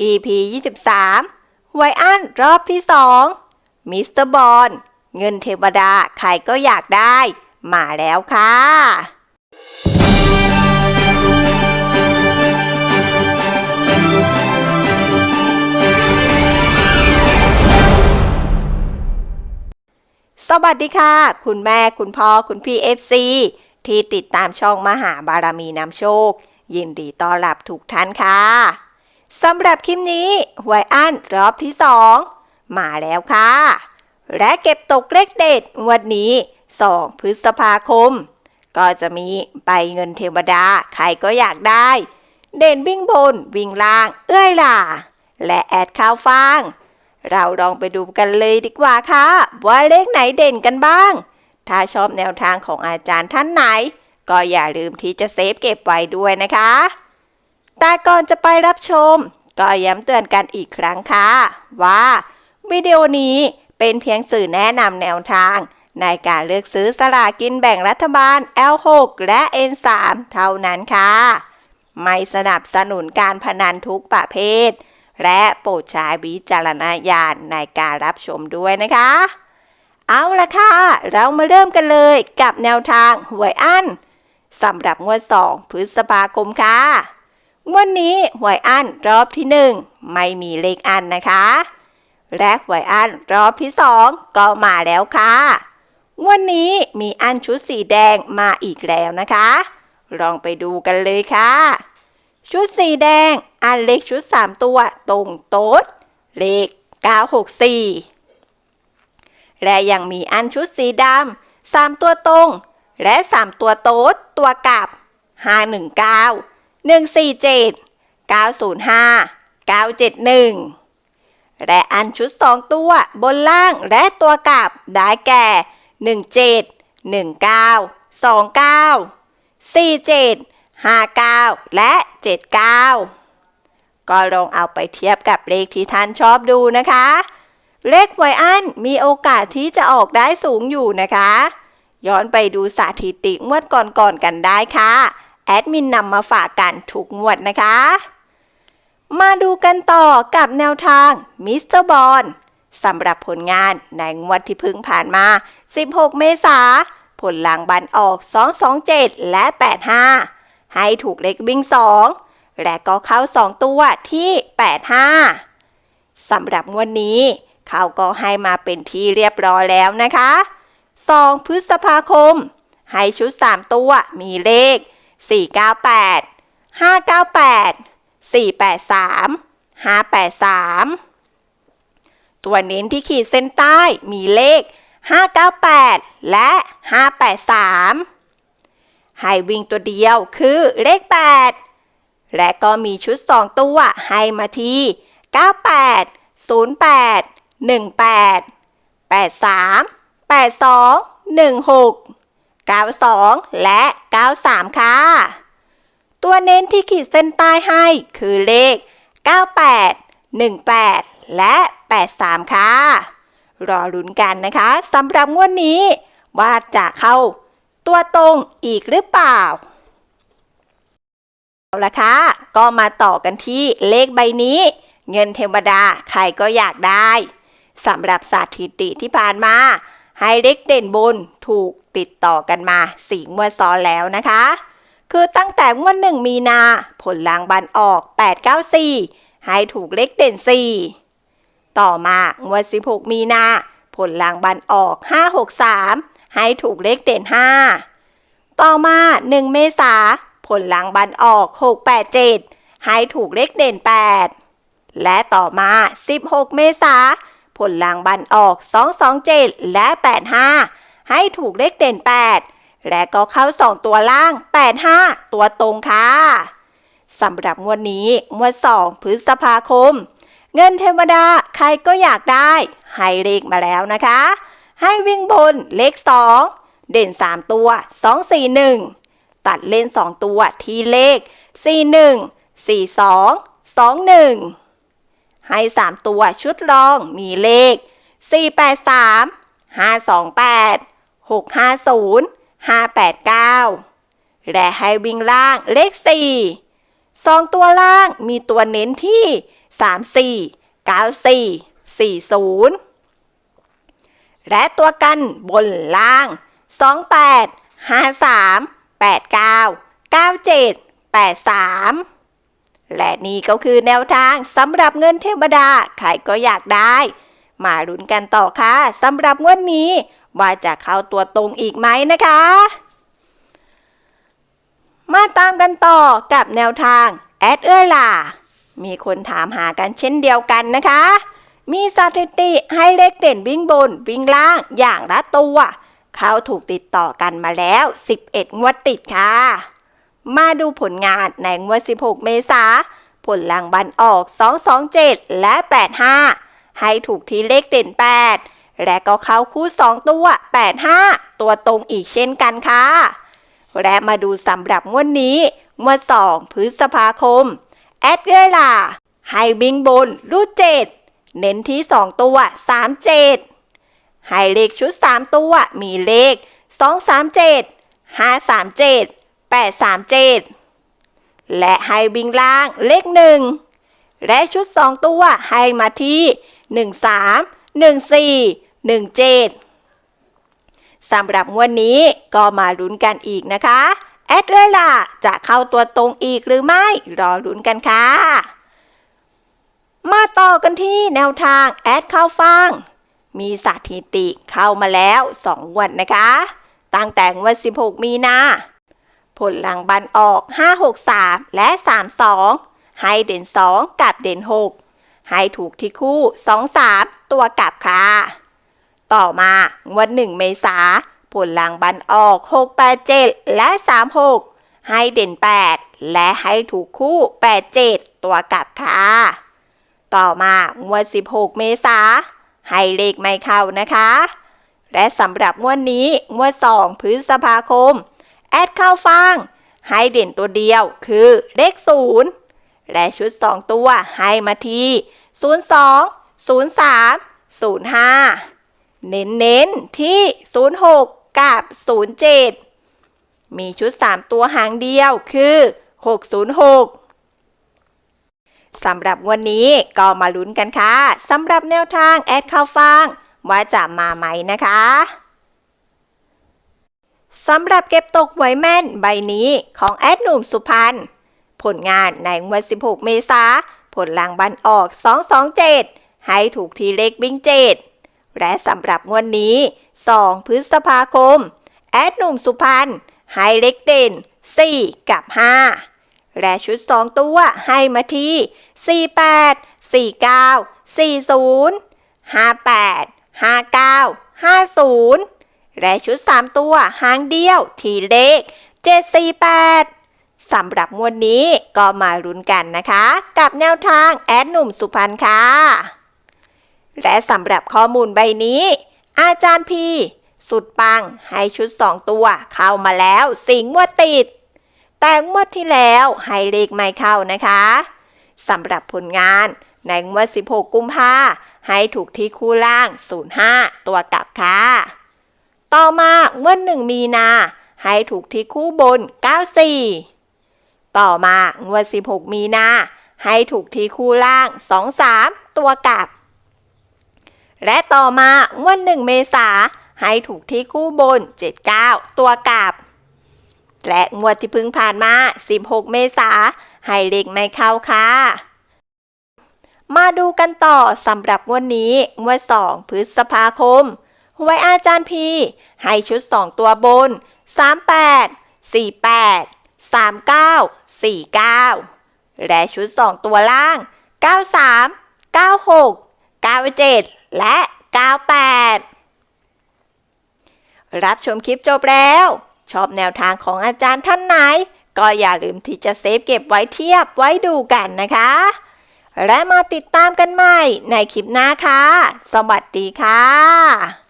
EP 23 ไวอันรอบที่ 2 มิสเตอร์บอลเงินเทวดาใครก็อยากได้ มาแล้วค่ะสวัสดีค่ะ คุณแม่คุณพ่อคุณพี่ FC ที่ติดตามช่องมหาบารมีนำโชค ยินดีต้อนรับทุกท่านค่ะ สำหรับคลิปนี้หวยอันรอบที่2มาแล้วค่ะ และเก็บตกเลขเด็ดวันนี้ 2 พฤษภาคม ก็จะมีใบเงินเทวดาใครก็อยากได้ เด่นวิ่งบน วิ่งล่าง เอื้อยล่ะ และแอดข้าวฟาง เราลองไปดูกันเลยดีกว่าค่ะ ว่าเลขไหนเด่นกันบ้าง ถ้าชอบแนวทางของอาจารย์ท่านไหน ก็อย่าลืมที่จะเซฟเก็บไว้ด้วยนะคะ แต่ก่อนจะไปรับชม ก็ย้ำเตือนกันอีกครั้งค่ะ ว่าวิดีโอนี้เป็นเพียงสื่อแนะนำแนวทาง ในการเลือกซื้อสลากินแบ่งรัฐบาล L6 และ N3 เท่านั้นค่ะ ไม่สนับสนุนการพนันทุกประเภท และโปรดใช้วิจารณญาณในการรับชมด้วยนะคะ เอาละค่ะ เรามาเริ่มกันเลยกับแนวทางหวยอั้นสำหรับงวด 2 พฤษภาคมค่ะ วดนี้หวยอั้นรอบที่1ไม่มีเลขอั้นนะคะ และหวยอั้นรอบที่2ก็มาแล้วค่ะวดนี้มีอั้นชุดสีแดงมาอีกแล้วนะคะ ลองไปดูกันเลยค่ะ ชุดสีแดงอันเล็กชุด 3 ตัวตรงโต๊ดเลข 964 และยังมีอันชุดสีดำ3ตัวตรง และ 3 ตัวโต๊ดตัวกลับ 519 147 905 971 และอันชุด 2 ตัวบนล่างและตัวกลับได้แก่ 17 19 29 47 59 และ 79 ก็ลองเอาไปเทียบกับเลขที่ท่านชอบดูนะคะ เลขไวอันมีโอกาสที่จะออกได้สูงอยู่นะคะ ย้อนไปดูสถิติงวดก่อนๆกันได้ค่ะ แอดมินนำมาฝากกันทุกงวดนะคะ มาดูกันต่อกับแนวทางมิสเตอร์บอลสำหรับผลงานในงวดที่เพิ่งผ่านมา 16 เมษาผลหลังบันออก 227 และ 85 ให้ถูกเลขวิ่ง 2 และก็เข้า 2 ตัวที่ 85 สำหรับงวดนี้เขาก็ให้มาเป็นที่เรียบร้อยแล้วนะคะ 2 พฤษภาคม ให้ชุด 3 ตัวมีเลข 498 598 483 583 ตัวเน้นที่ขีดเส้นใต้มีเลข 598 และ 583 ให้วิ่งตัวเดียวคือเลข 8 และก็มีชุด 2 ตัวให้มาที่ 98 08 18 83 82 16 92 และ 93 ค่ะ ตัวเน้นที่ขีดเส้นใต้ให้คือเลข 98 18 และ 83 ค่ะ รอลุ้นกันนะคะสำหรับงวดนี้ ว่าจะเข้าตัวตรงอีกหรือเปล่า เอาละค่ะ ก็มาต่อกันที่เลขใบนี้ เงินเทวดาใครก็อยากได้สำหรับสถิติที่ผ่านมา ให้เลขเด่นบนถูก ติดต่อกันมาสี่งวดซ้อนแล้วนะคะ คือตั้งแต่งวดหนึ่งมีนา ผลลางบันออก 894 ให้ถูกเลขเด่น 4 ต่อมางวด 16 มีนา ผลลางบันออก 563 ให้ถูกเลขเด่น 5 ต่อมา 1 เมษาผลลางบันออก 687 ให้ถูกเลขเด่น 8 และต่อมา 16 เมษาผลลางบันออก 227 และ 85 ให้ถูกเลขเด่น 8 และก็เข้า 2 ตัวล่าง 85 ตัวตรงค่ะสำหรับงวดนี้งวด 2 พฤษภาคม เงินเทวดาใครก็อยากได้ ให้เลขมาแล้วนะคะ ให้วิ่งบนเลข 2 เด่น 3 ตัว 241 ตัดเล่น2 ตัวที่เลข 41 42 21 ให้ 3 ตัวชุดรองมีเลข 483 528 650 589 และให้วิ่งล่างเลข 4 2 ตัวล่างมีตัวเน้นที่ 34 94 40 และตัวกันบนล่าง 28 53 89 97 83 และนี่ก็คือแนวทางสำหรับเงินเทวดา ใครก็อยากได้ มาลุ้นกันต่อค่ะสำหรับงวดนี้ ว่าจะเข้าตัวตรงอีกไหมนะคะ มาตามกันต่อกับแนวทางแอดเอ้ยล่ะ มีคนถามหากันเช่นเดียวกันนะคะ มีสถิติให้เลขเด่นวิ่งบนวิ่งล่างอย่างละตัวเขาถูกติดต่อกันมาแล้ว 11 งวดติดค่ะ มาดูผลงานในงวด 16 เมษาผลรางวัลออก 227 และ 85 ให้ถูกที่เลขเด่น 8 และก็เข้าคู่ 2 ตัว 85 ตัวตรงอีกเช่นกันค่ะ และมาดูสำหรับงวดนี้งวด2พฤษภาคม แอดเกยล่ะให้บิงบนรูดเจ็ดเน้นที่ 2 ตัว 37 ให้เลขชุด 3 ตัว มีเลข 237 537 837 และให้บิงล่างเลข 1 และชุด 2 ตัวให้มาที่ 13 14 17 สำหรับงวดนนี้ก็มาลุ้นกันอีกนะคะ แอดเอ้ยล่ะจะเข้าตัวตรงอีกหรือไม่ รอลุ้นกันค่ะ มาต่อกันที่แนวทางแอดเข้าฟัง มีสถิติเข้ามาแล้ว2งวดนนะคะ ตั้งแต่งวด16 มีนาผลหลังบันออก 563 และ 32 ให้เด่น 2 กับเด่น 6 ให้ถูกที่คู่ 2-3 ตัวกลับค่ะ ต่อมางวดหนึ่งเมษาผลลางบันออก 687 และ 36 ให้เด่น 8 และให้ถูกคู่ 87 ตัวกลับค่ะ ต่อมางวด 16 เมษาให้เลขไม่เข้านะคะ และสำหรับงวดนี้งวด 2 พฤษภาคม แอดเข้าฟัง ให้เด่นตัวเดียวคือเลข 0 และชุด 2 ตัวให้มาที่ 02 03 05 เน้นๆที่ 06 กับ 07 มีชุด 3 ตัวหางเดียวคือ 606สำหรับวันนี้ก็มาลุ้นกันค่ะสำหรับแนวทางแอดข้าวฟังว่าจะมาไหมนะคะสำหรับเก็บตกหวยแม่นใบนี้ของแอดหนุ่มสุพรรณผลงานในวัน 16 เมษาผลรางบัลออก 227 ให้ถูกทีเล็กวิ่งเจ็ด และสำหรับงวดนี้ 2 พฤษภาคม แอดหนุ่มสุพรรณให้เล็กเด่น 4 กับ 5 และชุด 2 ตัวให้มาที่ 48 49 40 58 59 50 และชุด 3 ตัวหางเดียวทีเลข 748สำหรับงวดนี้ก็มาลุ้นกันนะคะ กับแนวทางแอดหนุ่มสุพรรณค่ะ และสำหรับข้อมูลใบนี้ อาจารย์พี สุดปังให้ชุด 2 ตัวเข้ามาแล้วสิงงวดติด แต่งวดที่แล้วให้เลขไม่เข้านะคะสำหรับผลงานในงวด 16 กุมภาให้ถูกที่คู่ล่าง 05 ตัวกลับค่ะ ต่อมางวด1มีนา ให้ถูกที่คู่บน 94 ต่อมางวด 16 มีนา ให้ถูกที่คู่ล่าง 23 ตัวกลับ และต่อมางวดหนึ่งเมษาให้ถูกที่คู่บน 79 ตัวกลับ และงวดที่พิ่งผ่านมา 16 เมษาให้เลขไม่เข้าค่ะ มาดูกันต่อสำหรับงวดนี้งวด 2 พฤษภาคมหวยอาจารย์พีให้ชุด 2 ตัวบน 38 48 39 49 และชุด 2 ตัวล่าง 93 96 97 และ98รับชมคลิปจบแล้ว ชอบแนวทางของอาจารย์ท่านไหน ก็อย่าลืมที่จะเซฟเก็บไว้เทียบไว้ดูกันนะคะ และมาติดตามกันใหม่ในคลิปหน้าค่ะ สวัสดีค่ะ